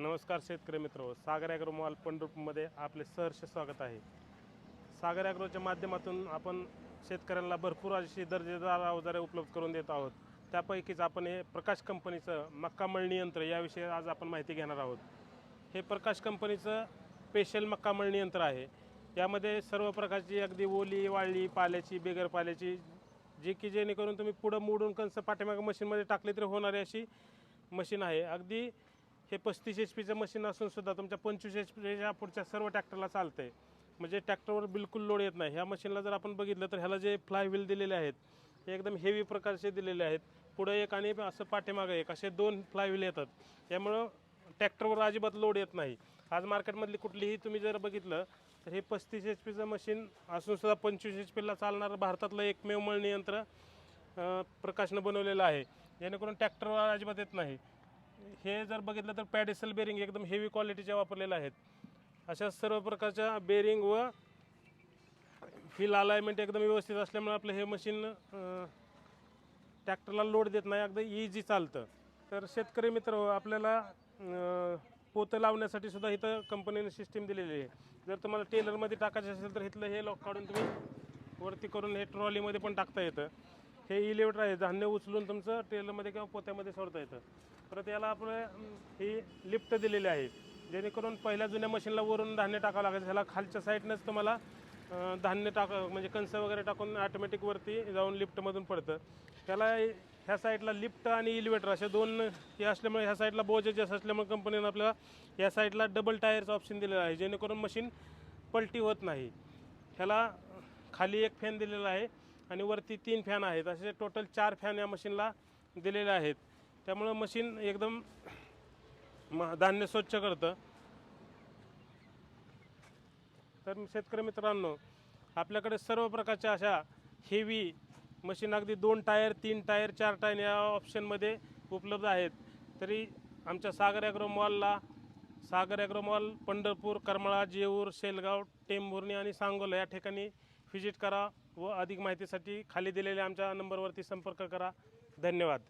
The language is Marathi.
नमस्कार शेतकरी मित्र सागर ॲग्रो मॉल पंढरपूरमध्ये आपले सहर्ष स्वागत आहे. सागर ॲग्रोच्या माध्यमातून आपण शेतकऱ्यांना भरपूर अशी दर्जेदार अवजारे उपलब्ध करून देत आहोत. त्यापैकीच आपण हे प्रकाश कंपनीचं मक्का मळणी यंत्र याविषयी आज आपण माहिती घेणार आहोत. हे प्रकाश कंपनीचं स्पेशल मक्का मळणी यंत्र आहे. यामध्ये सर्व प्रकारची अगदी ओली वाळली पाल्याची बेगर पाल्याची जी की जेणेकरून तुम्ही पुढं मोडून कंस पाठीमागं मशीनमध्ये टाकली तरी होणारी अशी मशीन आहे. अगदी हे पस्तीस एच पीचं मशीन असून सुद्धा तुमच्या पंचवीस एच पीच्या पुढच्या सर्व ट्रॅक्टरला चालतं आहे म्हणजे ट्रॅक्टरवर बिलकुल लोड येत नाही. ह्या मशीनला जर आपण बघितलं तर ह्याला जे फ्लाय व्हील दिलेले आहेत हे एकदम हेवी प्रकारचे दिलेले आहेत. पुढं एक आणि असं पाठीमागं एक असे दोन फ्लाय व्हील येतात त्यामुळं ट्रॅक्टरवर अजिबात लोड येत नाही. आज मार्केटमधली कुठलीही तुम्ही जर बघितलं तर हे पस्तीस एच पीचं मशीन असून सुद्धा पंचवीस एच पीला चालणारं भारतातलं एकमेव मळणी यंत्र प्रकाशनं बनवलेलं आहे. जेणेकरून ट्रॅक्टरवर अजिबात येत नाही. हे जर बघितलं तर पॅडेसल बेरिंग एकदम हेवी क्वालिटीच्या वापरलेल्या आहेत. अशा सर्व प्रकारच्या बेरिंग व फील अलायमेंट एकदम व्यवस्थित असल्यामुळे आपलं हे मशीन ट्रॅक्टरला लोड देत नाही अगदी इझी चालतं. तर शेतकरी मित्र आपल्याला पोतं लावण्यासाठी सुद्धा इथं कंपनीने सिस्टीम दिलेली आहे. जर तुम्हाला टेलरमध्ये टाकायचं असेल तर इथलं हे लॉक काढून तुम्ही वरती करून हे ट्रॉलीमध्ये पण टाकता येतं. हे इलेव्हटर आहे धान्य उचलून तुमचं टेलरमध्ये किंवा पोत्यामध्ये सोडता येतं. परत याला आपलं ही लिफ्ट दिलेली आहे. जेणेकरून पहिल्या जुन्या मशीनला वरून धान्य टाकावं लागायचं. ह्याला खालच्या साईडनंच तुम्हाला धान्य टाक म्हणजे कणसं वगैरे टाकून ऑटोमॅटिक वरती जाऊन लिफ्टमधून पडतं. त्याला ह्या साईडला लिफ्ट आणि इलिव्हेटर असे दोन हे असल्यामुळे ह्या साईडला बोज जास्त असल्यामुळे कंपनीनं आपल्याला या साईडला डबल टायरचं ऑप्शन दिलेलं आहे. जेणेकरून मशीन पलटी होत नाही. ह्याला खाली एक फॅन दिलेला आहे. आणि वरती तीन फॅन आहेत. असे टोटल चार फॅन या मशीनला दिलेले आहेत. त्यामुळं मशीन एकदम म धान्य स्वच्छ करतं. तर शेतकरी मित्रांनो आपल्याकडे सर्व प्रकारच्या अशा हेवी मशीन अगदी दोन टायर तीन टायर चार टायर या ऑप्शनमध्ये उपलब्ध आहेत. तरी आमच्या सागर ॲग्रो मॉलला सागर ॲग्रो मॉल पंढरपूर करमाळा जेऊर शेलगाव टेंभुर्णी आणि सांगोला या ठिकाणी व्हिजिट करा. व अधिक माहितीसाठी खाली दिलेल्या आमच्या नंबरवरती संपर्क करा. धन्यवाद.